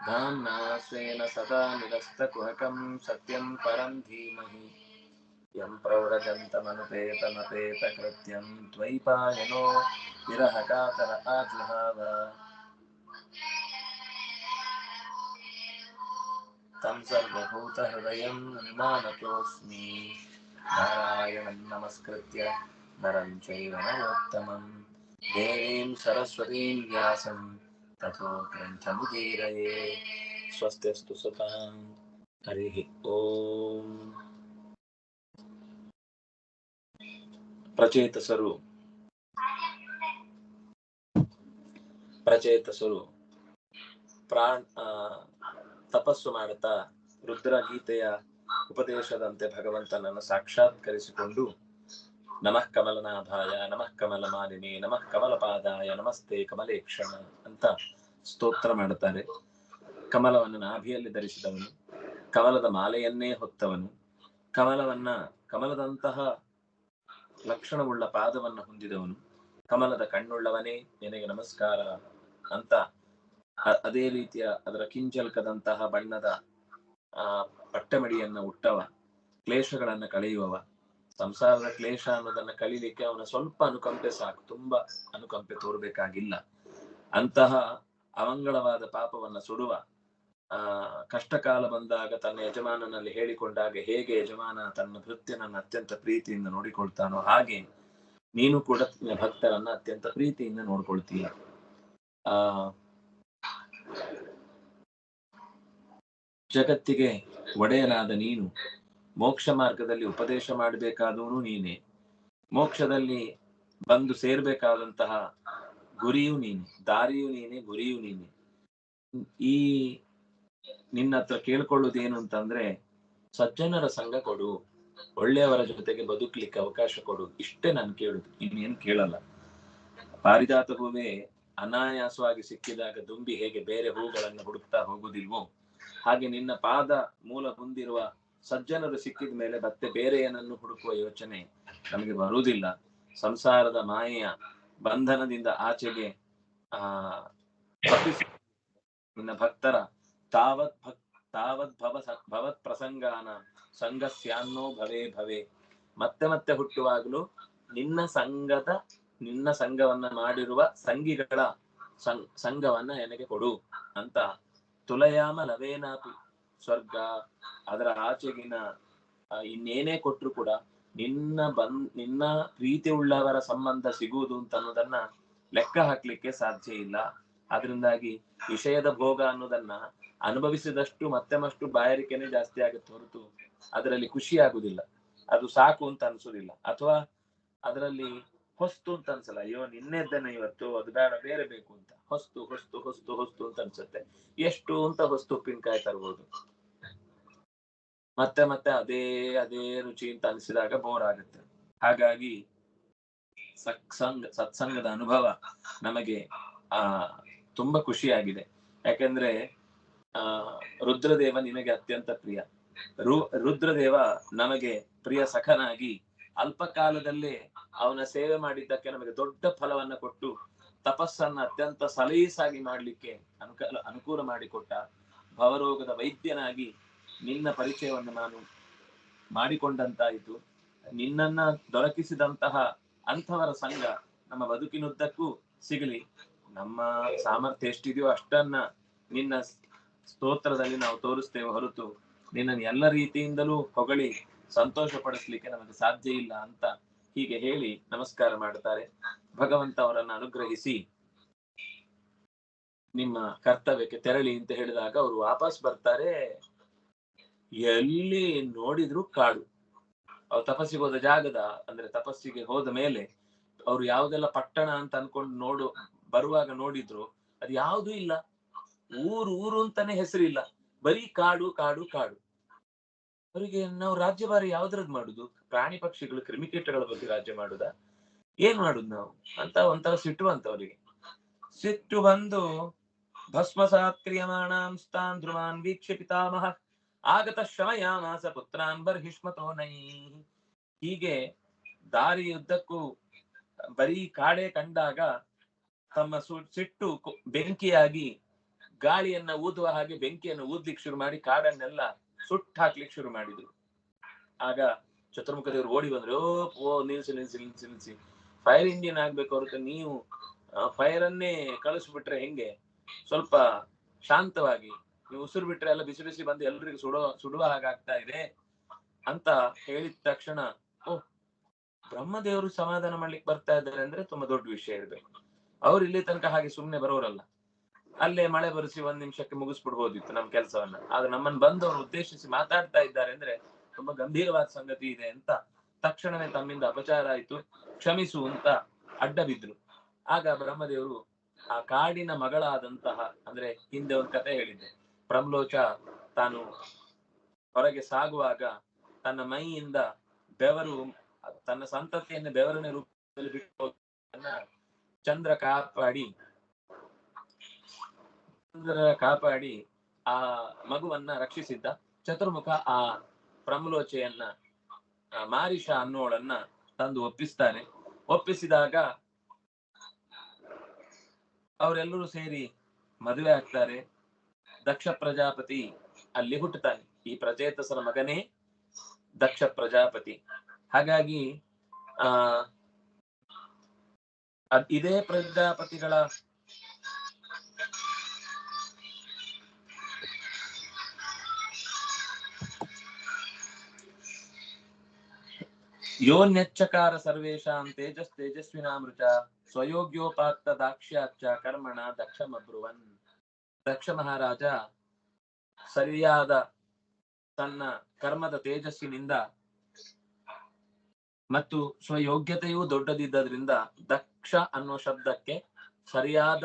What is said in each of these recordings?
धाम्ना स्वेन सदा निरस्तकुहकं सत्यं परं धीमहि यं प्रव्रजन्तमनुपेतमपेतकृत्यं द्वैपायनो विरहकातर आजुहाव तं सर्वभूतहृदयं निमानतोऽस्मि नारायणं नमस्कृत्य नरं चैव नरोत्तमं देवीं सरस्वतीं व्यासं ततो ग्रन्थमुदीरये स्वस्त्यस्तु सुतां हरिः ॐ ಪ್ರಚೇತಸರು ಪ್ರಚೇತಸರು ಪ್ರಾಣ್ ಆ, ತಪಸ್ಸು ಮಾಡುತ್ತಾ ರುದ್ರಗೀತೆಯ ಉಪದೇಶದಂತೆ ಭಗವಂತನನ್ನು ಸಾಕ್ಷಾತ್ಕರಿಸಿಕೊಂಡು ನಮಃ ಕಮಲನಾಭಾಯ, ನಮಃ ಕಮಲ ಮಾಲಿನಿ ನಮಃ ಕಮಲಪಾದಾಯ, ನಮಸ್ತೆ ಕಮಲೇಕ್ಷಣ ಅಂತ ಸ್ತೋತ್ರ ಮಾಡುತ್ತಾರೆ. ಕಮಲವನ್ನು ನಾಭಿಯಲ್ಲಿ ಧರಿಸಿದವನು, ಕಮಲದ ಮಾಲೆಯನ್ನೇ ಹೊತ್ತವನು, ಕಮಲವನ್ನ, ಕಮಲದಂತಹ ಲಕ್ಷಣವುಳ್ಳ ಪಾದವನ್ನು ಹೊಂದಿದವನು, ಕಮಲದ ಕಣ್ಣುಳ್ಳವನೇ, ನಿನಗೆ ನಮಸ್ಕಾರ ಅಂತ ಅದೇ ರೀತಿಯ ಅದರ ಕಿಂಚಲ್ಕದಂತಹ ಬಣ್ಣದ ಆ ಪಟ್ಟಮಡಿಯನ್ನ ಉಟ್ಟವ, ಕ್ಲೇಶಗಳನ್ನ ಕಳೆಯುವವ ಸಂಸಾರದ ಕ್ಲೇಶ ಅನ್ನೋದನ್ನ ಕಲೀಲಿಕ್ಕೆ ಅವನ ಸ್ವಲ್ಪ ಅನುಕಂಪೆ ಸಾಕು, ತುಂಬಾ ಅನುಕಂಪೆ ತೋರ್ಬೇಕಾಗಿಲ್ಲ. ಅಂತಹ ಅಮಂಗಳವಾದ ಪಾಪವನ್ನ ಸುಡುವ, ಆ ಕಷ್ಟ ಕಾಲ ಬಂದಾಗ ತನ್ನ ಯಜಮಾನನಲ್ಲಿ ಹೇಳಿಕೊಂಡಾಗ ಹೇಗೆ ಯಜಮಾನ ತನ್ನ ಭೃತ್ಯನನ್ನು ಅತ್ಯಂತ ಪ್ರೀತಿಯಿಂದ ನೋಡಿಕೊಳ್ತಾನೋ ಹಾಗೆ ನೀನು ಕೂಡ ಭಕ್ತರನ್ನ ಅತ್ಯಂತ ಪ್ರೀತಿಯಿಂದ ನೋಡ್ಕೊಳ್ತೀಯ. ಆ, ಜಗತ್ತಿಗೆ ಒಡೆಯನಾದ ನೀನು ಮೋಕ್ಷ ಮಾರ್ಗದಲ್ಲಿ ಉಪದೇಶ ಮಾಡಬೇಕಾದವನು ನೀನೆ. ಮೋಕ್ಷದಲ್ಲಿ ಬಂದು ಸೇರ್ಬೇಕಾದಂತಹ ಗುರಿಯೂ ನೀನೆ, ದಾರಿಯೂ ನೀನೆ, ಗುರಿಯೂ ನೀನೆ. ಈ ನಿನ್ನ ಹತ್ರ ಕೇಳ್ಕೊಳ್ಳೋದೇನು ಅಂತಂದ್ರೆ, ಸಜ್ಜನರ ಸಂಘ ಕೊಡು, ಒಳ್ಳೆಯವರ ಜೊತೆಗೆ ಬದುಕ್ಲಿಕ್ಕೆ ಅವಕಾಶ ಕೊಡು, ಇಷ್ಟೇ ನಾನು ಕೇಳುದು, ಇನ್ನೇನು ಕೇಳಲ್ಲ. ಪಾರಿಜಾತ ಹೂವೇ ಅನಾಯಾಸವಾಗಿ ಸಿಕ್ಕಿದಾಗ ದುಂಬಿ ಹೇಗೆ ಬೇರೆ ಹೂಗಳನ್ನು ಹುಡುಕ್ತಾ ಹೋಗುದಿಲ್ವೋ? ಹಾಗೆ ನಿನ್ನ ಪಾದ ಮೂಲ ಹೊಂದಿರುವ ಸಜ್ಜನರು ಸಿಕ್ಕಿದ ಮೇಲೆ ಮತ್ತೆ ಬೇರೆ ಏನನ್ನು ಹುಡುಕುವ ಯೋಚನೆ ನಮಗೆ ಬರುವುದಿಲ್ಲ. ಸಂಸಾರದ ಮಾಯೆಯ ಬಂಧನದಿಂದ ಆಚೆಗೆ, ಆ ನಿನ್ನ ಭಕ್ತರ ತಾವತ್ ಭಕ್, ತಾವತ್ ಭವ ಭವತ್ ಪ್ರಸಂಗಾನ ಸಂಘಸ್ಯಾನ್ನೋ ಭವೇ ಭವೆ. ಮತ್ತೆ ಮತ್ತೆ ಹುಟ್ಟುವಾಗಲೂ ನಿನ್ನ ಸಂಘದ ನಿನ್ನ ಸಂಘವನ್ನ ಮಾಡಿರುವ ಸಂಗಿಗಳ ಸಂಘವನ್ನ ನನಗೆ ಕೊಡು ಅಂತ ತುಲಯಾಮ ಲವೇನಾಪಿ ಸ್ವರ್ಗ, ಅದರ ಆಚೆಗಿನ ಇನ್ನೇನೇ ಕೊಟ್ರು ಕೂಡ ನಿನ್ನ ಬಂದ್, ನಿನ್ನ ಪ್ರೀತಿ ಉಳ್ಳವರ ಸಂಬಂಧ ಸಿಗುವುದು ಅಂತ ಅನ್ನೋದನ್ನ ಲೆಕ್ಕ ಹಾಕ್ಲಿಕ್ಕೆ ಸಾಧ್ಯ ಇಲ್ಲ. ಅದರಿಂದಾಗಿ ವಿಷಯದ ಭೋಗ ಅನ್ನೋದನ್ನ ಅನುಭವಿಸಿದಷ್ಟು ಮತ್ತೆ ಮಷ್ಟು ಬಾಯಾರಿಕೆನೆ ಜಾಸ್ತಿ ಆಗುತ್ತೆ ಹೊರತು ಅದರಲ್ಲಿ ಖುಷಿ ಆಗುದಿಲ್ಲ ಅದು ಸಾಕು ಅಂತ ಅನ್ಸೋದಿಲ್ಲ ಅಥವಾ ಅದರಲ್ಲಿ ಹೊಸ್ತು ಅಂತ ಅನ್ಸಲ್ಲ, ಅಯ್ಯೋ ನಿನ್ನೆದ್ದೇನೆ ಇವತ್ತು ಅದು ಬೇಡ, ಬೇರೆ ಬೇಕು ಅಂತ. ಹೊಸ್ತು ಹೊಸ್ತು ಹೊಸ್ತು ಹೊಸ್ತು ಅಂತ ಅನ್ಸುತ್ತೆ. ಎಷ್ಟು ಅಂತ ಹೊಸ್ತು ಉಪ್ಪಿನಕಾಯಿ ತರ್ಬೋದು. ಮತ್ತೆ ಮತ್ತೆ ಅದೇ ಅದೇ ರುಚಿ ಅಂತ ಅನಿಸಿದಾಗ ಬೋರ್ ಆಗುತ್ತೆ. ಹಾಗಾಗಿ ಸತ್ಸಂಗ ಸತ್ಸಂಗದ ಅನುಭವ ನಮಗೆ, ಆ, ತುಂಬಾ ಖುಷಿಯಾಗಿದೆ. ಯಾಕಂದ್ರೆ, ಆ, ರುದ್ರದೇವ ನಿನಗೆ ಅತ್ಯಂತ ಪ್ರಿಯ. ರು, ರುದ್ರದೇವ ನಮಗೆ ಪ್ರಿಯ ಸಖನಾಗಿ ಅಲ್ಪ ಕಾಲದಲ್ಲೇ ಅವನ ಸೇವೆ ಮಾಡಿದ್ದಕ್ಕೆ ನಮಗೆ ದೊಡ್ಡ ಫಲವನ್ನ ಕೊಟ್ಟು ತಪಸ್ಸನ್ನ ಅತ್ಯಂತ ಸಲೀಸಾಗಿ ಮಾಡಲಿಕ್ಕೆ ಅನುಕೂಲ ಅನುಕೂಲ ಮಾಡಿಕೊಟ್ಟ ಭವರೋಗದ ವೈದ್ಯನಾಗಿ ನಿನ್ನ ಪರಿಚಯವನ್ನು ನಾನು ಮಾಡಿಕೊಂಡಂತಾಯಿತು. ನಿನ್ನನ್ನ ದೊರಕಿಸಿದಂತಹ ಅಂಥವರ ಸಂಘ ನಮ್ಮ ಬದುಕಿನುದ್ದಕ್ಕೂ ಸಿಗಲಿ. ನಮ್ಮ ಸಾಮರ್ಥ್ಯ ಎಷ್ಟಿದೆಯೋ ಅಷ್ಟನ್ನ ನಿನ್ನ ಸ್ತೋತ್ರದಲ್ಲಿ ನಾವು ತೋರಿಸ್ತೇವೆ ಹೊರತು ನಿನ್ನನ್ನು ಎಲ್ಲ ರೀತಿಯಿಂದಲೂ ಹೊಗಳಿ ಸಂತೋಷ ಪಡಿಸ್ಲಿಕ್ಕೆ ನಮಗೆ ಸಾಧ್ಯ ಇಲ್ಲ ಅಂತ ಹೀಗೆ ಹೇಳಿ ನಮಸ್ಕಾರ ಮಾಡುತ್ತಾರೆ. ಭಗವಂತ ಅವರನ್ನು ಅನುಗ್ರಹಿಸಿ. ನಿಮ್ಮ ಕರ್ತವ್ಯಕ್ಕೆ ತೆರಳಿ ಅಂತ ಹೇಳಿದಾಗ ಅವರು ವಾಪಸ್ ಬರ್ತಾರೆ. ಎಲ್ಲಿ ನೋಡಿದ್ರು ಕಾಡು. ಅವ್ರು ತಪಸ್ಸಿಗೆ ಹೋದ ಜಾಗದ, ಅಂದ್ರೆ ತಪಸ್ಸಿಗೆ ಹೋದ ಮೇಲೆ ಅವ್ರು ಯಾವ್ದೆಲ್ಲ ಪಟ್ಟಣ ಅಂತ ಅನ್ಕೊಂಡು ನೋಡು, ಬರುವಾಗ ನೋಡಿದ್ರು, ಅದು ಯಾವ್ದು ಇಲ್ಲ. ಊರು ಊರು ಅಂತಾನೆ ಹೆಸರಿಲ್ಲ. ಬರೀ ಕಾಡು ಕಾಡು ಕಾಡು. ಅವರಿಗೆ ನಾವು ರಾಜ್ಯಭಾರ ಯಾವ್ದ್ರದ್ ಮಾಡುದು? ಪ್ರಾಣಿ ಪಕ್ಷಿಗಳು, ಕ್ರಿಮಿಕೀಟಗಳ ಬಗ್ಗೆ ರಾಜ್ಯ ಮಾಡುದ? ಏನ್ ಮಾಡುದು ನಾವು? ಅಂತ ಒಂಥರ ಸಿಟ್ಟು ಬಂತ ಅವರಿಗೆ. ಸಿಟ್ಟು ಬಂದು ಭಸ್ಮ ಕ್ರಿಯಮಾಣಾಂ ಧ್ರುವಾನ್ ವೀಕ್ಷ ಪಿತಾಮಹ, ಆಗತ ಶ್ರಮಯಾಮಾಸ ಪುತ್ರಾನ್ ಬರ್ಹಿಷ್ಮತೋ ನೈ. ಹೀಗೆ ದಾರಿಯುದ್ದಕ್ಕೂ ಬರೀ ಕಾಡೆ ಕಂಡಾಗ ತಮ್ಮ ಸಿಟ್ಟು ಬೆಂಕಿಯಾಗಿ ಗಾಳಿಯನ್ನ ಊದುವ ಹಾಗೆ ಬೆಂಕಿಯನ್ನು ಊದ್ಲಿಕ್ಕೆ ಶುರು ಮಾಡಿ ಕಾಡನ್ನೆಲ್ಲ ಸುಟ್ಟು ಹಾಕ್ಲಿಕ್ಕೆ ಶುರು ಮಾಡಿದ್ರು. ಆಗ ಚತುರ್ಮುಖ ದೇವರು ಓಡಿ ಬಂದ್ರು, ಓ ನಿಲ್ಸಿ ನಿಲ್ಸಿ ನಿಲ್ಸಿ ನಿಲ್ಸಿ. ಫೈರ್ ಇಂಜಿನ್ ಆಗ್ಬೇಕು ಹೊರತು ನೀವು ಫೈರ್ ಅನ್ನೇ ಕಳಿಸ್ಬಿಟ್ರೆ ಹೆಂಗೆ? ಸ್ವಲ್ಪ ಶಾಂತವಾಗಿ, ನೀವು ಉಸಿರು ಬಿಟ್ರೆ ಎಲ್ಲ ಬಿಸಿ ಬಿಸಿ ಬಂದು ಎಲ್ರಿಗೂ ಸುಡುವ ಸುಡುವ ಹಾಗಾಗ್ತಾ ಇದೆ, ಅಂತ ಹೇಳಿದ ತಕ್ಷಣ, ಓ, ಬ್ರಹ್ಮದೇವರು ಸಮಾಧಾನ ಮಾಡ್ಲಿಕ್ಕೆ ಬರ್ತಾ ಇದ್ದಾರೆ ಅಂದ್ರೆ ತುಂಬಾ ದೊಡ್ಡ ವಿಷಯ ಇರ್ಬೇಕು. ಅವ್ರು ಇಲ್ಲಿ ತನಕ ಹಾಗೆ ಸುಮ್ನೆ ಬರೋರಲ್ಲ. ಅಲ್ಲೇ ಮಳೆ ಬರೆಸಿ ಒಂದ್ ನಿಮಿಷಕ್ಕೆ ಮುಗಿಸ್ಬಿಡ್ಬೋದಿತ್ತು ನಮ್ಮ ಕೆಲಸವನ್ನ. ಆಗ ನಮ್ಮನ್ನ ಅವ್ರು ಉದ್ದೇಶಿಸಿ ಮಾತಾಡ್ತಾ ಇದ್ದಾರೆ ಅಂದ್ರೆ ತುಂಬಾ ಗಂಭೀರವಾದ ಸಂಗತಿ ಇದೆ ಅಂತ ತಕ್ಷಣವೇ ತಮ್ಮಿಂದ ಅಪಚಾರ ಆಯ್ತು. ಕ್ಷಮಿಸು ಅಂತ ಅಡ್ಡ ಬಿದ್ರು ಆಗ ಬ್ರಹ್ಮದೇವರು ಆ ಕಾಡಿನ ಮಗಳಾದಂತಹ, ಅಂದ್ರೆ ಹಿಂದೆ ಒಂದು ಕತೆ ಹೇಳಿದ್ದೆ. ಪ್ರಮ್ಲೋಚ ತಾನು ಹೊರಗೆ ಸಾಗುವಾಗ ತನ್ನ ಮೈಯಿಂದ ಬೆವರು, ತನ್ನ ಸಂತತಿಯನ್ನು ಬೆವರನೆ ರೂಪದಲ್ಲಿ ಬಿಟ್ಟು ಚಂದ್ರ ಕಾಪಾಡಿ ಕಾಪಾಡಿ ಆ ಮಗುವನ್ನ ರಕ್ಷಿಸಿದ್ದ ಚತುರ್ಮುಖ ಆ ಪ್ರಮ್ಲೋಚೆಯನ್ನ ಮಾರಿಷ ಅನ್ನೋಳನ್ನ ತಂದು ಒಪ್ಪಿಸ್ತಾನೆ. ಒಪ್ಪಿಸಿದಾಗ ಅವರೆಲ್ಲರೂ ಸೇರಿ ಮದುವೆ ಆಗ್ತಾರೆ. ದಕ್ಷ ಪ್ರಜಾಪತಿ ಅಲ್ಲಿ ಹುಟ್ಟುತ್ತಾನೆ. ಈ ಪ್ರಜೇತಸರ ಮಗನೇ ದಕ್ಷ ಪ್ರಜಾಪತಿ. ಹಾಗಾಗಿ, ಆ ಇದೇ ಪ್ರಜಾಪತಿಗಳ ಯೋನ್ಯಚ್ಚಕಾರ ಸರ್ವೇಶಾಂ ತೇಜಸ್ ತೇಜಸ್ವಿನಾಮೃತ ಸ್ವಯೋಗ್ಯೋಪಾತ್ತ ದಾಕ್ಷ್ಯಾಚ್ಚ ಕರ್ಮಣ ದಕ್ಷಮಬ್ರುವನ್. ದಕ್ಷ ಮಹಾರಾಜ, ಸರಿಯಾದ ತನ್ನ ಕರ್ಮದ ತೇಜಸ್ಸಿನಿಂದ ಮತ್ತು ಸ್ವಯೋಗ್ಯತೆಯೂ ದೊಡ್ಡದಿದ್ದರಿಂದ ದಕ್ಷ ಅನ್ನೋ ಶಬ್ದಕ್ಕೆ ಸರಿಯಾದ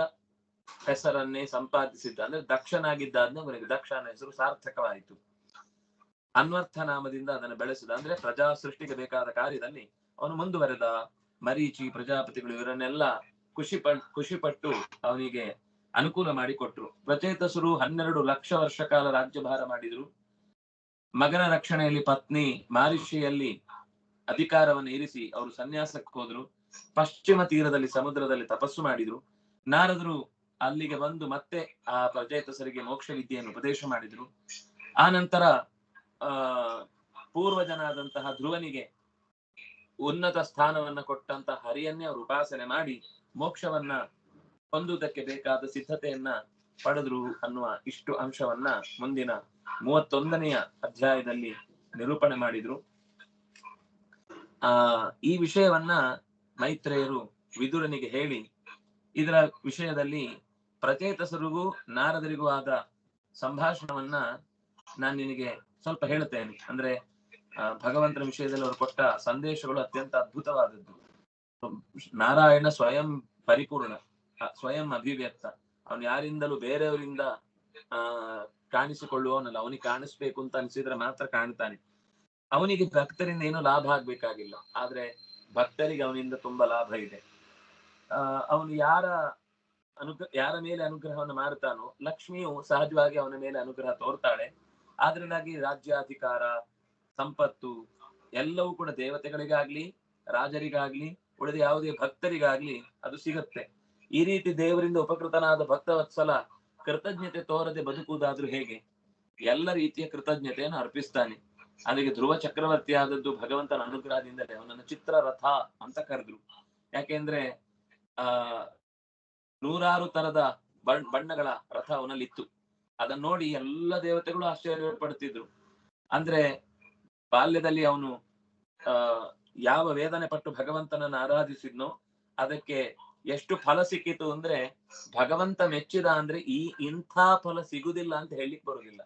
ಹೆಸರನ್ನೇ ಸಂಪಾದಿಸಿದ್ದ. ಅಂದ್ರೆ ದಕ್ಷನಾಗಿದ್ದಾದ್ನ ಅವನಿಗೆ ದಕ್ಷ ಅನ್ನೋ ಹೆಸರು ಸಾರ್ಥಕವಾಯಿತು. ಅನ್ವರ್ಥ ನಾಮದಿಂದ ಅದನ್ನು ಬೆಳೆಸಿದ, ಅಂದ್ರೆ ಪ್ರಜಾ ಸೃಷ್ಟಿಗೆ ಬೇಕಾದ ಕಾರ್ಯದಲ್ಲಿ ಅವನು ಮುಂದುವರೆದ. ಮರೀಚಿ, ಪ್ರಜಾಪತಿಗಳು ಇವರನ್ನೆಲ್ಲ ಖುಷಿ ಪ ಖುಷಿ ಪಟ್ಟು ಅವನಿಗೆ ಅನುಕೂಲ ಮಾಡಿಕೊಟ್ರು. ಪ್ರಚೇತಸರು ಹನ್ನೆರಡು ಲಕ್ಷ ವರ್ಷ ಕಾಲ ರಾಜ್ಯಭಾರ ಮಾಡಿದ್ರು. ಮಗನ ರಕ್ಷಣೆಯಲ್ಲಿ ಪತ್ನಿ ಮಾರಿಷಿಯಲ್ಲಿ ಅಧಿಕಾರವನ್ನು ಇರಿಸಿ ಅವರು ಸನ್ಯಾಸಕ್ಕೆ ಹೋದ್ರು. ಪಶ್ಚಿಮ ತೀರದಲ್ಲಿ ಸಮುದ್ರದಲ್ಲಿ ತಪಸ್ಸು ಮಾಡಿದ್ರು. ನಾರದರು ಅಲ್ಲಿಗೆ ಬಂದು ಮತ್ತೆ ಆ ಪ್ರಚೇತಸರಿಗೆ ಮೋಕ್ಷ ವಿದ್ಯೆಯನ್ನು ಉಪದೇಶ ಮಾಡಿದ್ರು. ಆ ನಂತರ ಆ, ಪೂರ್ವಜನಾದಂತಹ ಧ್ರುವನಿಗೆ ಉನ್ನತ ಸ್ಥಾನವನ್ನ ಕೊಟ್ಟಂತ ಹರಿಯನ್ನೇ ಅವರು ಉಪಾಸನೆ ಮಾಡಿ ಮೋಕ್ಷವನ್ನ ಹೊಂದುವುದಕ್ಕೆ ಬೇಕಾದ ಸಿದ್ಧತೆಯನ್ನ ಪಡೆದ್ರು ಅನ್ನುವ ಇಷ್ಟು ಅಂಶವನ್ನ ಮುಂದಿನ ಮೂವತ್ತೊಂದನೆಯ ಅಧ್ಯಾಯದಲ್ಲಿ ನಿರೂಪಣೆ ಮಾಡಿದ್ರು. ಆ, ಈ ವಿಷಯವನ್ನ ಮೈತ್ರೇಯರು ವಿದುರನಿಗೆ ಹೇಳಿ, ಇದರ ವಿಷಯದಲ್ಲಿ ಪ್ರಚೇತಸರಿಗೂ ನಾರದರಿಗೂ ಆದ ಸಂಭಾಷಣವನ್ನ ನಾನು ನಿನಗೆ ಸ್ವಲ್ಪ ಹೇಳ್ತೇನೆ ಅಂದ್ರೆ ಭಗವಂತನ ವಿಷಯದಲ್ಲಿ ಅವರು ಕೊಟ್ಟ ಸಂದೇಶಗಳು ಅತ್ಯಂತ ಅದ್ಭುತವಾದದ್ದು. ನಾರಾಯಣ ಸ್ವಯಂ ಪರಿಪೂರ್ಣ ಸ್ವಯಂ ಅಭಿವ್ಯಕ್ತ. ಅವನು ಯಾರಿಂದಲೂ ಬೇರೆಯವರಿಂದ, ಆ, ಕಾಣಿಸಿಕೊಳ್ಳುವವನಲ್ಲ. ಅವನಿಗೆ ಕಾಣಿಸ್ಬೇಕು ಅಂತ ಅನ್ಸಿದ್ರೆ ಮಾತ್ರ ಕಾಣ್ತಾನೆ. ಅವನಿಗೆ ಭಕ್ತರಿಂದ ಏನು ಲಾಭ ಆಗ್ಬೇಕಾಗಿಲ್ಲ. ಆದ್ರೆ, ಭಕ್ತರಿಗೆ ಅವನಿಂದ ತುಂಬಾ ಲಾಭ ಇದೆ. ಆ, ಅವನು ಯಾರ ಅನುಗ್ರಹ, ಯಾರ ಮೇಲೆ ಅನುಗ್ರಹವನ್ನು ಮಾಡ್ತಾನೋ ಲಕ್ಷ್ಮಿಯು ಸಹಜವಾಗಿ ಅವನ ಮೇಲೆ ಅನುಗ್ರಹ ತೋರ್ತಾಳೆ. ಆದ್ರಿಂದಾಗಿ ರಾಜ್ಯಾಧಿಕಾರ, ಸಂಪತ್ತು ಎಲ್ಲವೂ ಕೂಡ ದೇವತೆಗಳಿಗಾಗ್ಲಿ, ರಾಜರಿಗಾಗ್ಲಿ, ಉಳಿದ ಯಾವುದೇ ಭಕ್ತರಿಗಾಗ್ಲಿ ಅದು ಸಿಗುತ್ತೆ. ಈ ರೀತಿ ದೇವರಿಂದ ಉಪಕೃತನಾದ ಭಕ್ತವತ್ಸಲ ಕೃತಜ್ಞತೆ ತೋರದೆ ಬದುಕುವುದಾದ್ರೂ ಹೇಗೆ? ಎಲ್ಲ ರೀತಿಯ ಕೃತಜ್ಞತೆಯನ್ನು ಅರ್ಪಿಸ್ತಾನೆ. ಅದಕ್ಕೆ ಧ್ರುವ ಚಕ್ರವರ್ತಿ ಆದದ್ದು ಭಗವಂತನ ಅನುಗ್ರಹದಿಂದಲೇ ಅವನನ್ನು ಚಿತ್ರರಥ ಅಂತ ಕರೆದ್ರು. ಯಾಕೆಂದ್ರೆ, ಆ, ನೂರಾರು ತರದ ಬಣ್- ಬಣ್ಣಗಳ ರಥ ಅವನಲ್ಲಿತ್ತು. ಅದನ್ನ ನೋಡಿ ಎಲ್ಲ ದೇವತೆಗಳು ಆಶ್ಚರ್ಯ ಪಡ್ತಿದ್ರು ಅಂದ್ರೆ ಬಾಲ್ಯದಲ್ಲಿ ಅವನು, ಆ, ಯಾವ ವೇದನೆ ಪಟ್ಟು ಭಗವಂತನನ್ನು ಆರಾಧಿಸಿದ್ನೋ ಅದಕ್ಕೆ ಎಷ್ಟು ಫಲ ಸಿಕ್ಕಿತು ಅಂದ್ರೆ ಭಗವಂತ ಮೆಚ್ಚಿದ ಅಂದ್ರೆ ಈ ಇಂಥ ಫಲ ಸಿಗುದಿಲ್ಲ ಅಂತ ಹೇಳಿಕ್ ಬರುದಿಲ್ಲ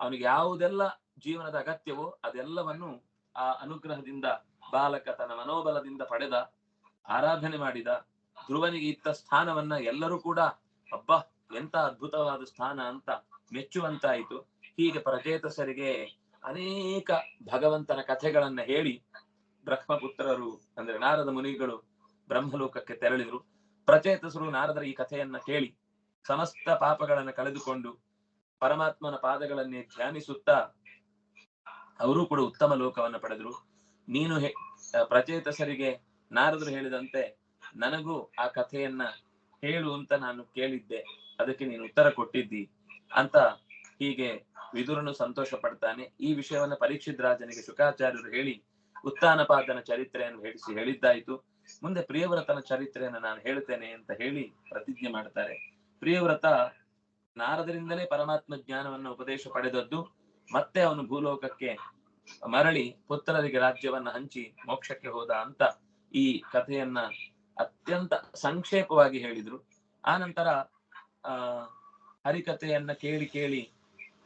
ಅವನಿಗೆ ಯಾವುದೆಲ್ಲ ಜೀವನದ ಅಗತ್ಯವೋ ಅದೆಲ್ಲವನ್ನು ಆ ಅನುಗ್ರಹದಿಂದ ಬಾಲಕ ತನ್ನ ಮನೋಬಲದಿಂದ ಪಡೆದ, ಆರಾಧನೆ ಮಾಡಿದ, ಧ್ರುವನಿಗೆ ಇತ್ತ ಸ್ಥಾನವನ್ನ ಎಲ್ಲರೂ ಕೂಡ, ಅಬ್ಬಾ ಎಂತ ಅದ್ಭುತವಾದ ಸ್ಥಾನ ಅಂತ ಮೆಚ್ಚುವಂತಾಯಿತು. ಹೀಗೆ ಪ್ರಚೇತಸರಿಗೆ ಅನೇಕ ಭಗವಂತನ ಕಥೆಗಳನ್ನ ಹೇಳಿ ಬ್ರಹ್ಮಪುತ್ರರು ಅಂದ್ರೆ ನಾರದ ಮುನಿಗಳು ಬ್ರಹ್ಮಲೋಕಕ್ಕೆ ತೆರಳಿದ್ರು. ಪ್ರಚೇತಸರು ನಾರದರ ಈ ಕಥೆಯನ್ನ ಕೇಳಿ ಸಮಸ್ತ ಪಾಪಗಳನ್ನ ಕಳೆದುಕೊಂಡು ಪರಮಾತ್ಮನ ಪಾದಗಳನ್ನೇ ಧ್ಯಾನಿಸುತ್ತಾ ಅವರು ಕೂಡ ಉತ್ತಮ ಲೋಕವನ್ನ ಪಡೆದ್ರು. ನೀನು ಪ್ರಚೇತಸರಿಗೆ ನಾರದರು ಹೇಳಿದಂತೆ ನನಗೂ ಆ ಕಥೆಯನ್ನ ಹೇಳು ಅಂತ ನಾನು ಕೇಳಿದ್ದೆ. ಅದಕ್ಕೆ ನೀನು ಉತ್ತರ ಕೊಟ್ಟಿದ್ದಿ ಅಂತ ಹೀಗೆ ವಿದುರನು ಸಂತೋಷ ಪಡ್ತಾನೆ. ಈ ವಿಷಯವನ್ನು ಪರೀಕ್ಷಿತ್ ರಾಜನಿಗೆ ಶುಕಾಚಾರ್ಯರು ಹೇಳಿ ಉತ್ತಾನಪಾದನ ಚರಿತ್ರೆಯನ್ನು ಹೇಳಿಸಿ ಹೇಳಿದ್ದಾಯ್ತು. ಮುಂದೆ ಪ್ರಿಯವ್ರತನ ಚರಿತ್ರೆಯನ್ನು ನಾನು ಹೇಳ್ತೇನೆ ಅಂತ ಹೇಳಿ ಪ್ರತಿಜ್ಞೆ ಮಾಡ್ತಾರೆ. ಪ್ರಿಯವ್ರತ ನಾರದರಿಂದಲೇ ಪರಮಾತ್ಮ ಜ್ಞಾನವನ್ನು ಉಪದೇಶ ಪಡೆದದ್ದು. ಮತ್ತೆ ಅವನು ಭೂಲೋಕಕ್ಕೆ ಮರಳಿ ಪುತ್ರರಿಗೆ ರಾಜ್ಯವನ್ನ ಹಂಚಿ ಮೋಕ್ಷಕ್ಕೆ ಹೋದ ಅಂತ ಈ ಕಥೆಯನ್ನ ಅತ್ಯಂತ ಸಂಕ್ಷೇಪವಾಗಿ ಹೇಳಿದ್ರು. ಆ ನಂತರ ಆ, ಹರಿಕಥೆಯನ್ನ ಕೇಳಿ ಕೇಳಿ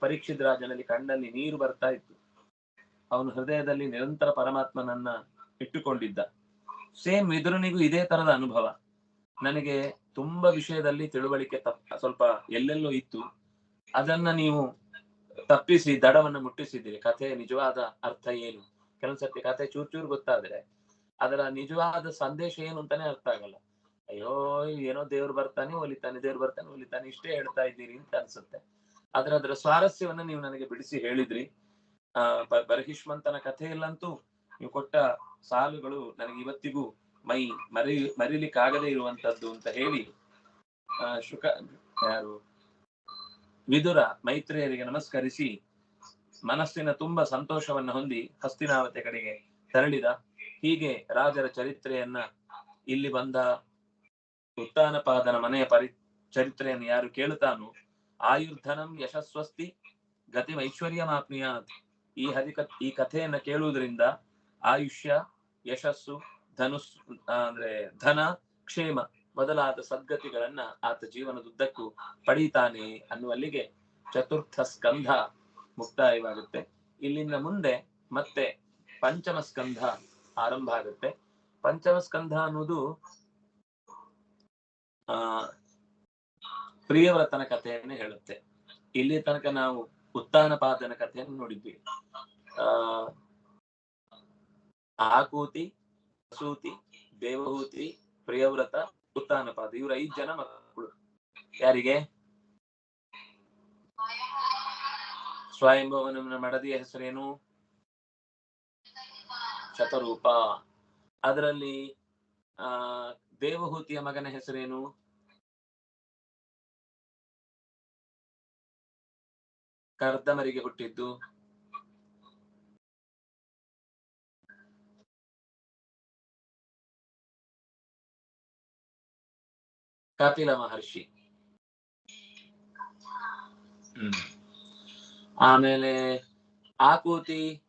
ಪರೀಕ್ಷಿತ್ ರಾಜನಲ್ಲಿ ಕಣ್ಣಲ್ಲಿ ನೀರು ಬರ್ತಾ ಇತ್ತು. ಅವನು ಹೃದಯದಲ್ಲಿ ನಿರಂತರ ಪರಮಾತ್ಮನನ್ನ ಇಟ್ಟುಕೊಂಡಿದ್ದ. ಸೇಮ್ ಮಿದುರನಿಗೂ ಇದೇ ತರದ ಅನುಭವ. ನನಗೆ ತುಂಬಾ ವಿಷಯದಲ್ಲಿ ತಿಳುವಳಿಕೆ ತಪ್ಪ ಸ್ವಲ್ಪ ಎಲ್ಲೆಲ್ಲೋ ಇತ್ತು. ಅದನ್ನ ನೀವು ತಪ್ಪಿಸಿ, ದಡವನ್ನು ಮುಟ್ಟಿಸಿದ್ದೀರಿ. ಕಥೆಯ ನಿಜವಾದ ಅರ್ಥ ಏನು? ಕೆಲವೊಂದ್ಸತಿ ಕಥೆ ಚೂರ್ ಚೂರ್ ಗೊತ್ತಾದ್ರೆ ಅದರ ನಿಜವಾದ ಸಂದೇಶ ಏನು ಅಂತಾನೆ ಅರ್ಥ ಆಗಲ್ಲ. ಅಯ್ಯೋ, ಏನೋ ದೇವ್ರು ಬರ್ತಾನೆ, ಒಲಿತಾನೆ, ದೇವ್ರು ಬರ್ತಾನೆ, ಒಲಿತಾನೆ, ಇಷ್ಟೇ ಹೇಳ್ತಾ ಇದ್ದೀರಿ ಅಂತ ಅನ್ಸುತ್ತೆ. ಆದ್ರೆ ಅದರ ಸ್ವಾರಸ್ಯವನ್ನ ನೀವು ನನಗೆ ಬಿಡಿಸಿ ಹೇಳಿದ್ರಿ. ಆ ಬರಹಿಷ್ಮಂತನ ಕಥೆಯಲ್ಲಂತೂ ನೀವು ಕೊಟ್ಟ ಸಾಲುಗಳು ನನಗೆ ಇವತ್ತಿಗೂ ಮೈ, ಮರಿ, ಮರಿಲಿಕ್ಕಾಗದೇ ಇರುವಂತದ್ದು ಅಂತ ಹೇಳಿ, ಆ, ಶುಕ, ಯಾರು? ವಿದುರ ಮೈತ್ರಿಯರಿಗೆ ನಮಸ್ಕರಿಸಿ ಮನಸ್ಸಿನ ತುಂಬಾ ಸಂತೋಷವನ್ನ ಹೊಂದಿ ಹಸ್ತಿನಾವತೆ ಕಡೆಗೆ ತೆರಳಿದ. ಹೀಗೆ ರಾಜರ ಚರಿತ್ರೆಯನ್ನ ಇಲ್ಲಿ ಬಂದ ಉತ್ತಾನಪಾದನ ಮನೆಯ ಪರಿ ಚರಿತ್ರೆಯನ್ನು ಯಾರು ಕೇಳುತ್ತಾನೋ ಆಯುರ್ಧನಂ ಯಶಸ್ವಸ್ತಿ ಗತಿ ಐಶ್ವರ್ಯಮಾಪ್ನಿಯಾತ್ ಈ ಹರಿ ಈ ಕಥೆಯನ್ನ ಕೇಳುವುದರಿಂದ ಆಯುಷ್ಯ, ಯಶಸ್ಸು, ಧನುಸ್, ಅಂದ್ರೆ ಧನ, ಕ್ಷೇಮ ಮೊದಲಾದ ಸದ್ಗತಿಗಳನ್ನ ಆತ ಜೀವನದುದ್ದಕ್ಕೂ ಪಡೀತಾನೆ ಅನ್ನುವಲ್ಲಿಗೆ ಚತುರ್ಥ ಸ್ಕಂಧ ಮುಕ್ತಾಯವಾಗುತ್ತೆ. ಇಲ್ಲಿಂದ ಮುಂದೆ ಮತ್ತೆ ಪಂಚಮ ಸ್ಕಂಧ ಆರಂಭ ಆಗುತ್ತೆ. ಪಂಚಮ ಸ್ಕಂಧ ಅನ್ನೋದು ಆ ಪ್ರಿಯವ್ರತನ ಕಥೆಯನ್ನು ಹೇಳುತ್ತೆ. ಇಲ್ಲಿ ತನಕ ನಾವು ಉತ್ತಾನಪಾದನ ಕಥೆಯನ್ನು ನೋಡಿದ್ವಿ. ಆ, ಆಕೂತಿ ಸೂತಿ ದೇವಹೂತಿ, ಪ್ರಿಯವ್ರತ ಉತ್ತಾನಪಾದ ಇವ್ರ ಐದು ಜನ ಮಕ್ಕಳು. ಯಾರಿಗೆ? ಸ್ವಯಂಭವನ ಮಡದಿಯ ಹೆಸರೇನು? ಶತರೂಪ. ಅದರಲ್ಲಿ, ಆ ದೇವಹೂತಿಯ ಮಗನ ಹೆಸರೇನು? ಕರ್ದಮರಿಗೆ ಹುಟ್ಟಿದ್ದು. ಕಪಿಲ ಮಹರ್ಷಿ. ಹ್ಮ್. ಆಮೇಲೆ ಆಕೂತಿ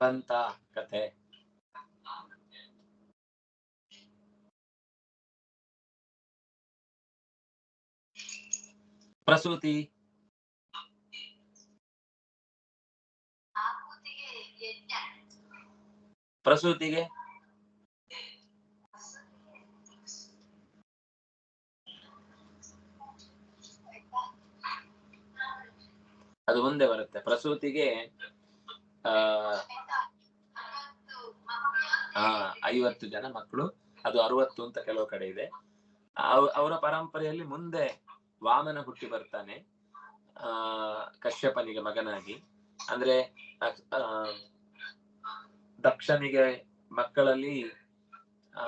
ಬಂತ ಕಥೆ ಪ್ರಸೂತಿ. ಪ್ರಸೂತಿಗೆ. ಅದು ಮುಂದೆ ಬರುತ್ತೆ. ಪ್ರಸೂತಿಗೆ ಆ ಐವತ್ತು ಜನ ಮಕ್ಕಳು, ಅದು ಅರವತ್ತು ಅಂತ ಕೆಲವು ಕಡೆ ಇದೆ. ಅವ್- ಅವರ ಪರಂಪರೆಯಲ್ಲಿ ಮುಂದೆ ವಾಮನ ಹುಟ್ಟಿ ಬರ್ತಾನೆ, ಆ, ಕಶ್ಯಪನಿಗೆ ಮಗನಾಗಿ. ಅಂದ್ರೆ ದಕ್ಷನಿಗೆ ಮಕ್ಕಳಲ್ಲಿ, ಆ,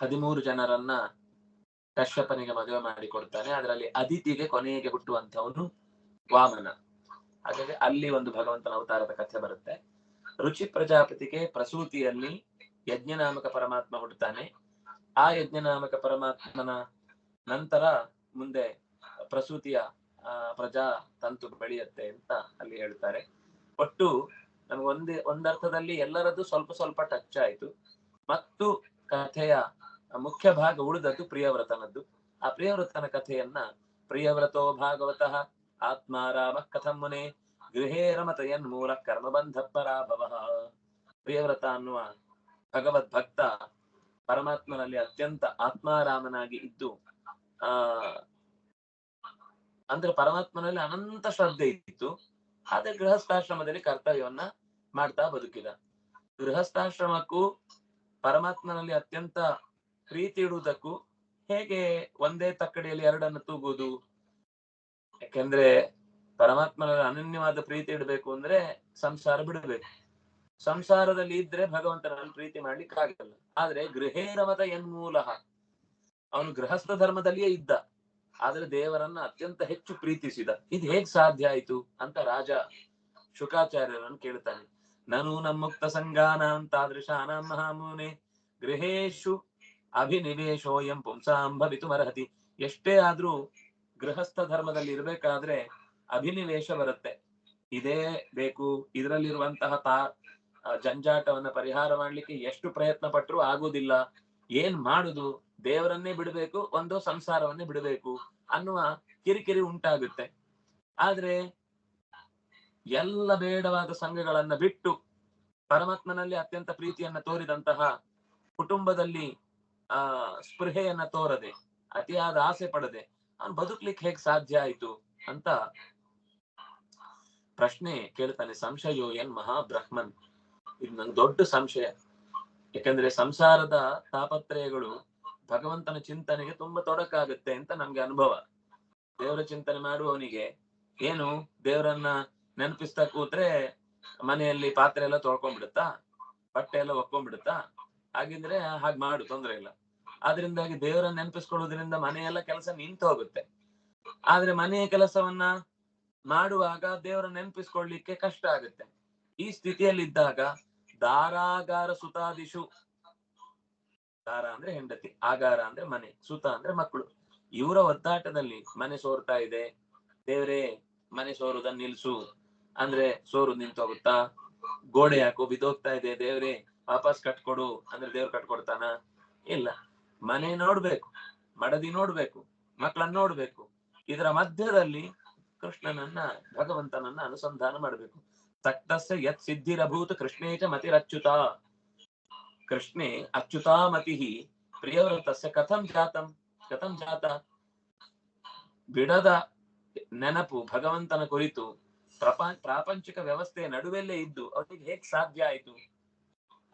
ಹದಿಮೂರು ಜನರನ್ನ ಕಶ್ಯಪನಿಗೆ ಮದುವೆ ಮಾಡಿ ಕೊಡ್ತಾನೆ ಅದರಲ್ಲಿ ಅದಿತಿಗೆ ಕೊನೆಗೆ ಹುಟ್ಟುವಂತವನು ವಾಮನ. ಹಾಗಾಗಿ ಅಲ್ಲಿ ಒಂದು ಭಗವಂತನ ಅವತಾರದ ಕಥೆ ಬರುತ್ತೆ. ರುಚಿ ಪ್ರಜಾಪತಿಗೆ ಪ್ರಸೂತಿಯಲ್ಲಿ ಯಜ್ಞನಾಮಕ ಪರಮಾತ್ಮ ಹುಡ್ತಾನೆ ಆ ಯಜ್ಞನಾಮಕ ಪರಮಾತ್ಮನ ನಂತರ ಮುಂದೆ ಪ್ರಸೂತಿಯ ಪ್ರಜಾ ತಂತು ಬೆಳೆಯುತ್ತೆ ಅಂತ ಅಲ್ಲಿ ಹೇಳ್ತಾರೆ. ಒಟ್ಟು ನಮ್ಗೆ ಒಂದೇ, ಒಂದರ್ಥದಲ್ಲಿ ಎಲ್ಲರದ್ದು ಸ್ವಲ್ಪ ಸ್ವಲ್ಪ ಟಚ್ ಆಯ್ತು. ಮತ್ತು ಕಥೆಯ ಮುಖ್ಯ ಭಾಗ ಉಳಿದದ್ದು ಪ್ರಿಯವ್ರತನದ್ದು. ಆ ಪ್ರಿಯವ್ರತನ ಕಥೆಯನ್ನ ಪ್ರಿಯವ್ರತೋ ಭಾಗವತಃ ಆತ್ಮಾರಾಮ ಕಥಂ ಮುನೆ ಗೃಹೇ ರಮತ ಯನ್ಮೂಲ ಕರ್ಮಬಂಧ ಪರಾಭವ ಪ್ರಿಯವ್ರತ ಅನ್ನುವ ಭಗವದ್ ಭಕ್ತ ಪರಮಾತ್ಮನಲ್ಲಿ ಅತ್ಯಂತ ಆತ್ಮಾರಾಮನಾಗಿ ಇದ್ದು, ಆ, ಅಂದ್ರೆ ಪರಮಾತ್ಮನಲ್ಲಿ ಅನಂತ ಶ್ರದ್ಧೆ ಇತ್ತು. ಆದ್ರೆ ಗೃಹಸ್ಥಾಶ್ರಮದಲ್ಲಿ ಕರ್ತವ್ಯವನ್ನ ಮಾಡ್ತಾ ಬದುಕಿದ. ಗೃಹಸ್ಥಾಶ್ರಮಕ್ಕೂ, ಪರಮಾತ್ಮನಲ್ಲಿ ಅತ್ಯಂತ ಪ್ರೀತಿ ಇಡುವುದಕ್ಕೂ ಹೇಗೆ ಒಂದೇ ತಕ್ಕಡಿಯಲ್ಲಿ ಎರಡನ್ನು ತೂಗುವುದು? ಯಾಕೆಂದ್ರೆ ಪರಮಾತ್ಮನ ಅನನ್ಯವಾದ ಪ್ರೀತಿ ಇಡಬೇಕು ಅಂದ್ರೆ ಸಂಸಾರ ಬಿಡಬೇಕು. ಸಂಸಾರದಲ್ಲಿ ಇದ್ರೆ ಭಗವಂತನಲ್ಲಿ ಪ್ರೀತಿ ಮಾಡ್ಲಿಕ್ಕೆ ಆಗಲ್ಲ. ಆದ್ರೆ ಗೃಹೇರಮತ ಎನ್ಮೂಲ ಅವನು ಗೃಹಸ್ಥ ಧರ್ಮದಲ್ಲಿಯೇ ಇದ್ದ. ಆದ್ರೆ ದೇವರನ್ನ ಅತ್ಯಂತ ಹೆಚ್ಚು ಪ್ರೀತಿಸಿದ. ಇದು ಹೇಗ್ ಸಾಧ್ಯ ಆಯ್ತು ಅಂತ ರಾಜ ಶುಕಾಚಾರ್ಯರನ್ನು ಕೇಳ್ತಾನೆ. ನಾನು ನಮ್ಮುಕ್ತ ಸಂಗಾನಾಂ ತಾದೃಶಾನಾಂ ಮಹಾಮೂನೆ. ಗೃಹೇಶು ಅಭಿನಿವೇಶೋಯಂ ಪುಂಸಾಂ ಭವಿತುಮರ್ಹತಿ. ಎಷ್ಟೇ ಆದ್ರೂ ಗೃಹಸ್ಥ ಧರ್ಮದಲ್ಲಿ ಇರ್ಬೇಕಾದ್ರೆ ಅಭಿನಿವೇಶ ಬರುತ್ತೆ. ಇದೇ ಬೇಕು, ಇದರಲ್ಲಿರುವಂತಹ ತಾ ಜಂಜಾಟವನ್ನ ಪರಿಹಾರ ಮಾಡ್ಲಿಕ್ಕೆ ಎಷ್ಟು ಪ್ರಯತ್ನ ಪಟ್ಟರು ಆಗುದಿಲ್ಲ ಏನ್ ಮಾಡುದು? ದೇವರನ್ನೇ ಬಿಡಬೇಕು, ಒಂದು ಸಂಸಾರವನ್ನೇ ಬಿಡಬೇಕು ಅನ್ನುವ ಕಿರಿಕಿರಿ ಉಂಟಾಗುತ್ತೆ. ಆದ್ರೆ ಎಲ್ಲ ಬೇಡವಾದ ಸಂಘಗಳನ್ನ ಬಿಟ್ಟು ಪರಮಾತ್ಮನಲ್ಲಿ ಅತ್ಯಂತ ಪ್ರೀತಿಯನ್ನ ತೋರಿದಂತಹ ಕುಟುಂಬದಲ್ಲಿ, ಆ, ಸ್ಪೃಹೆಯನ್ನ ತೋರದೆ, ಅತಿಯಾದ ಆಸೆ ಪಡದೆ ಅವ್ನು ಬದುಕ್ಲಿಕ್ಕೆ ಹೇಗ್ ಸಾಧ್ಯ ಆಯ್ತು ಅಂತ ಪ್ರಶ್ನೆ ಕೇಳ್ತಾನೆ ಸಂಶಯೋ ಎನ್ ಮಹಾಬ್ರಹ್ಮನ್. ಇದು ನನ್ ದೊಡ್ಡ ಸಂಶಯ. ಯಾಕಂದ್ರೆ ಸಂಸಾರದ ತಾಪತ್ರಯಗಳು ಭಗವಂತನ ಚಿಂತನೆಗೆ ತುಂಬಾ ತೊಡಕಾಗುತ್ತೆ ಅಂತ ನಮ್ಗೆ ಅನುಭವ. ದೇವರ ಚಿಂತನೆ ಮಾಡುವವನಿಗೆ ಏನು ದೇವರನ್ನ ನೆನಪಿಸ್ತಾ ಕೂತ್ರೆ ಮನೆಯಲ್ಲಿ ಪಾತ್ರೆ ಎಲ್ಲ ತೊಳ್ಕೊಂಡ್ಬಿಡುತ್ತಾ, ಬಟ್ಟೆ ಎಲ್ಲ ಒಕ್ಕೊಂಡ್ಬಿಡುತ್ತಾ ಹಾಗಿದ್ರೆ ಹಾಗೆ ಮಾಡು, ತೊಂದ್ರೆ ಇಲ್ಲ. ಆದ್ರಿಂದಾಗಿ ದೇವರನ್ನ ನೆನಪಿಸ್ಕೊಳ್ಳೋದ್ರಿಂದ ಮನೆಯೆಲ್ಲ ಕೆಲಸ ನಿಂತು ಹೋಗುತ್ತೆ. ಆದ್ರೆ ಮನೆಯ ಕೆಲಸವನ್ನ ಮಾಡುವಾಗ ದೇವರ ನೆನಪಿಸ್ಕೊಳ್ಳಿಕ್ಕೆ ಕಷ್ಟ ಆಗುತ್ತೆ. ಈ ಸ್ಥಿತಿಯಲ್ಲಿದ್ದಾಗ ದಾರಾಗಾರ ಸುತಾದಿಶು. ದಾರ ಅಂದ್ರೆ ಹೆಂಡತಿ, ಆಗಾರ ಅಂದ್ರೆ ಮನೆ, ಸುತ ಅಂದ್ರೆ ಮಕ್ಕಳು. ಇವರ ಒದ್ದಾಟದಲ್ಲಿ ಮನೆ ಸೋರ್ತಾ ಇದೆ. ದೇವರೇ, ಮನೆ ಸೋರುದನ್ನ ನಿಲ್ಸು. ಅಂದ್ರೆ ಸೋರು ನಿಂತೋಗುತ್ತಾ ಗೋಡೆ ಯಾಕೋ ಬಿದೋಗ್ತಾ ಇದೆ. ದೇವ್ರೆ, ವಾಪಸ್ ಕಟ್ಕೊಡು. ಅಂದ್ರೆ ದೇವ್ರು ಕಟ್ಕೊಡ್ತಾನ? ಇಲ್ಲ. ಮನೆ ನೋಡ್ಬೇಕು, ಮಡದಿ ನೋಡ್ಬೇಕು ಮಕ್ಕಳನ್ನ ನೋಡ್ಬೇಕು. ಇದರ ಮಧ್ಯದಲ್ಲಿ ಕೃಷ್ಣನನ್ನ, ಭಗವಂತನನ್ನ ಅನುಸಂಧಾನ ಮಾಡಬೇಕು. ತಕ್ತಸ್ಯ ಯತ್ ಸಿದ್ಧಿರಭೂತ ಕೃಷ್ಣೇಚ ಮತಿರಚ್ಯುತ. ಕೃಷ್ಣೆ ಅಚ್ಯುತಾ ಮತಿ ಪ್ರಿಯವ್ರತಸ್ಯ ಕಥಂ ಜಾತಂ, ಕಥಂ ಜಾತ. ಬಿಡದ ನೆನಪು ಭಗವಂತನ ಕುರಿತು ಪ್ರಪಂಚ ಪ್ರಾಪಂಚಿಕ ವ್ಯವಸ್ಥೆಯ ನಡುವೆಲ್ಲೇ ಇದ್ದು, ಅವನಿಗೆ ಹೇಗ್ ಸಾಧ್ಯ ಆಯ್ತು?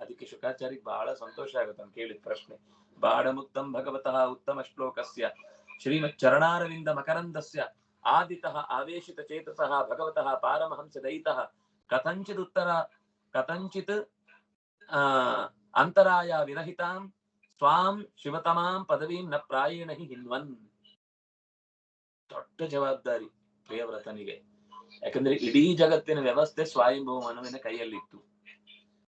ಅದಕ್ಕೆ ಶುಕಾಚಾರ್ಯ ಬಹಳ ಸಂತೋಷ ಆಗುತ್ತೆ ಅಂತ ಕೇಳಿದ ಪ್ರಶ್ನೆ. ಬಾಡ ಮುಕ್ತಂ ಭಗವತಃ ಉತ್ತಮ ಶ್ಲೋಕಸ್ಯ. ಶ್ರೀಮತ್ ಚರಣಾರವಿಂದ ಮಕರಂದಸ್ಯ. ಆದಿತಃ ಆವೇಶಿತ ಚೇತಸಃ ಭಗವತಃ ಪಾರಮಹಂಸ ದಯಿತಃ ಕಥಂಚಿತ್ ಉತ್ತರ, ಕಥಂಚಿತ್, ಆ, ಅಂತರಾಯ ವಿರಹಿತಾಂ, ಸ್ವಾಂ ಶಿವತಮಾಂ ಪದವೀಂ ನ ಪ್ರಾಯೇಣ ಹಿ ಹಿನ್ವನ್. ದೊಡ್ಡ ಜವಾಬ್ದಾರಿ ಪ್ರಿಯವ್ರತನಿಗೆ. ಯಾಕಂದ್ರೆ ಇಡೀ ಜಗತ್ತಿನ ವ್ಯವಸ್ಥೆ ಸ್ವಾಯಂಭವ ಮನವಿನ ಕೈಯಲ್ಲಿತ್ತು.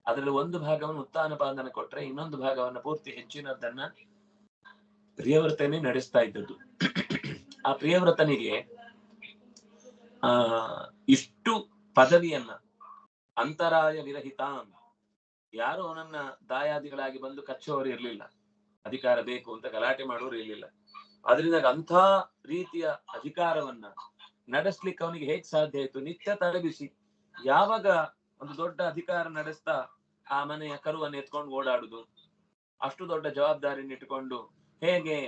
ಅದರಲ್ಲಿ ಒಂದು ಭಾಗವನ್ನು ಉತ್ತಾನಪಾದನ ಕೊಟ್ರೆ ಇನ್ನೊಂದು ಭಾಗವನ್ನು ಪೂರ್ತಿ ಹೆಚ್ಚಿನದನ್ನ ಪ್ರಿಯವ್ರತನೆ ನಡೆಸ್ತಾ ಇದ್ದದ್ದು. ಆ ಪ್ರಿಯವ್ರತನಿಗೆ, ಆ, ಇಷ್ಟು ಪದವಿಯನ್ನ, ಅಂತರಾಯ ವಿರಹಿತ, ಯಾರು ಅವನನ್ನ ದಾಯಾದಿಗಳಾಗಿ ಬಂದು ಕಚ್ಚೋರು ಇರ್ಲಿಲ್ಲ. ಅಧಿಕಾರ ಬೇಕು ಅಂತ ಗಲಾಟೆ ಮಾಡುವವರು ಇರ್ಲಿಲ್ಲ. ಅದರಿಂದ ಅಂಥ ರೀತಿಯ ಅಧಿಕಾರವನ್ನ ನಡೆಸ್ಲಿಕ್ಕೆ ಅವನಿಗೆ ಹೇಗ್ ಸಾಧ್ಯ ಆಯ್ತು? ನಿತ್ಯ ತಲೆಬಿಸಿ ಯಾವಾಗ ಒಂದು ದೊಡ್ಡ ಅಧಿಕಾರ ನಡೆಸ್ತಾ ಆ ಮನೆಯ ಕರುವನ್ನು ಎತ್ಕೊಂಡು ಓಡಾಡುದು. ಅಷ್ಟು ದೊಡ್ಡ ಜವಾಬ್ದಾರಿಯನ್ನು ಇಟ್ಟುಕೊಂಡು ಹೇಗೆ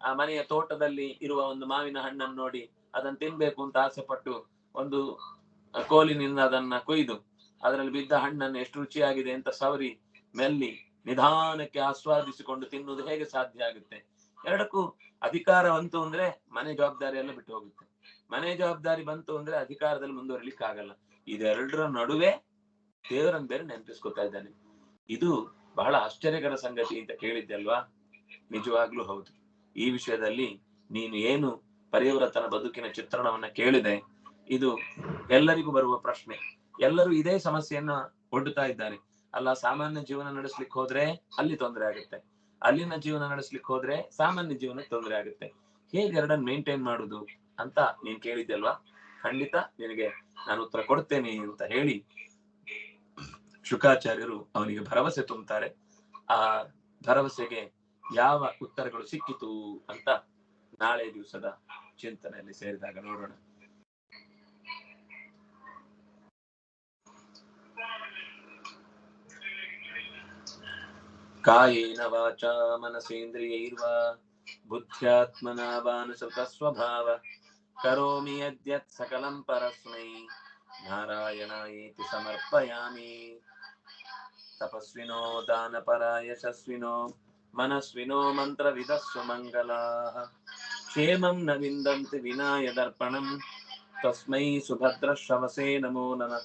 ಆ ಮನೆಯ ತೋಟದಲ್ಲಿ ಇರುವ ಒಂದು ಮಾವಿನ ಹಣ್ಣನ್ನು ನೋಡಿ ಅದನ್ನು ತಿನ್ಬೇಕು ಅಂತ ಆಸೆ ಪಟ್ಟು ಒಂದು ಕೋಲಿನಿಂದ ಅದನ್ನ ಕೊಯ್ದು ಅದರಲ್ಲಿ ಬಿದ್ದ ಹಣ್ಣನ್ನು ಎಷ್ಟು ರುಚಿಯಾಗಿದೆ ಅಂತ ಸವರಿ ಮೆಲ್ಲಿ ನಿಧಾನಕ್ಕೆ ಆಸ್ವಾದಿಸಿಕೊಂಡು ತಿನ್ನುವುದು ಹೇಗೆ ಸಾಧ್ಯ ಆಗುತ್ತೆ? ಎರಡಕ್ಕೂ ಅಧಿಕಾರ ಬಂತು ಅಂದ್ರೆ ಮನೆ ಜವಾಬ್ದಾರಿ ಎಲ್ಲ ಬಿಟ್ಟು ಹೋಗುತ್ತೆ. ಮನೆ ಜವಾಬ್ದಾರಿ ಬಂತು ಅಂದ್ರೆ ಅಧಿಕಾರದಲ್ಲಿ ಮುಂದುವರಿಲಿಕ್ಕೆ ಆಗಲ್ಲ ಇದೆರಡರ ನಡುವೆ ದೇವರನ್ನು ಬೇರೆ ನೆನಪಿಸ್ಕೊತಾ ಇದ್ದಾನೆ. ಇದು ಬಹಳ ಆಶ್ಚರ್ಯಕರ ಸಂಗತಿ ಅಂತ ಕೇಳಿದ್ದೆ ಅಲ್ವಾ? ನಿಜವಾಗ್ಲೂ ಹೌದು. ಈ ವಿಷಯದಲ್ಲಿ ನೀನು ಏನು ಪರಿವರ್ತನ ಬದುಕಿನ ಚಿತ್ರಣವನ್ನ ಕೇಳಿದೆ, ಇದು ಎಲ್ಲರಿಗೂ ಬರುವ ಪ್ರಶ್ನೆ. ಎಲ್ಲರೂ ಇದೇ ಸಮಸ್ಯೆಯನ್ನ ಒಡ್ಡುತ್ತಾ ಇದ್ದಾರೆ. ಅಲ್ಲ, ಸಾಮಾನ್ಯ ಜೀವನ ನಡೆಸ್ಲಿಕ್ಕೆ ಹೋದ್ರೆ ಅಲ್ಲಿ ತೊಂದರೆ ಆಗುತ್ತೆ. ಅಲ್ಲಿನ ಜೀವನ ನಡೆಸ್ಲಿಕ್ಕೆ ಹೋದ್ರೆ ಸಾಮಾನ್ಯ ಜೀವನಕ್ಕೆ ತೊಂದರೆ ಆಗುತ್ತೆ. ಹೇಗೆ ಎರಡನ್ನ ಮೇಂಟೈನ್ ಮಾಡುದು ಅಂತ ನೀನ್ ಕೇಳಿದ್ದೆ ಅಲ್ವಾ? ಖಂಡಿತ ನಿನಗೆ ನಾನು ಉತ್ತರ ಕೊಡ್ತೇನೆ ಅಂತ ಹೇಳಿ ಶುಕಾಚಾರ್ಯರು ಅವನಿಗೆ ಭರವಸೆ ತುಂಬುತ್ತಾರೆ ಆ ಭರವಸೆಗೆ ಯಾವ ಉತ್ತರಗಳು ಸಿಕ್ಕಿತು ಅಂತ ನಾಳೆ ದಿವಸದ ಚಿಂತನೆಯಲ್ಲಿ ಸೇರಿದಾಗ ನೋಡೋಣ. ಕಾಯೇನ ವಾಚಾ ಮನಸೇಂದ್ರಿಯೈರ್ವಾ ಬುದ್ಧ್ಯಾತ್ಮನಾ ವಾನುಸೃತಸ್ವಭಾವ ಕರೋಮಿ ಯದ್ಯತ್ ಸಕಲಂ ಪರಸ್ಮೈ. ನಾರಾಯಣಾಯೇತಿ ಸಮರ್ಪಯಾಮಿ. తపస్వినో దానపరాయశస్వినో మనస్వినో మంత్రవిధస్సు మంగళాః क्षेमं न विन्दन्ति विनाय दर्पणं तस्मै सुभद्रश्रवसे नमो नमः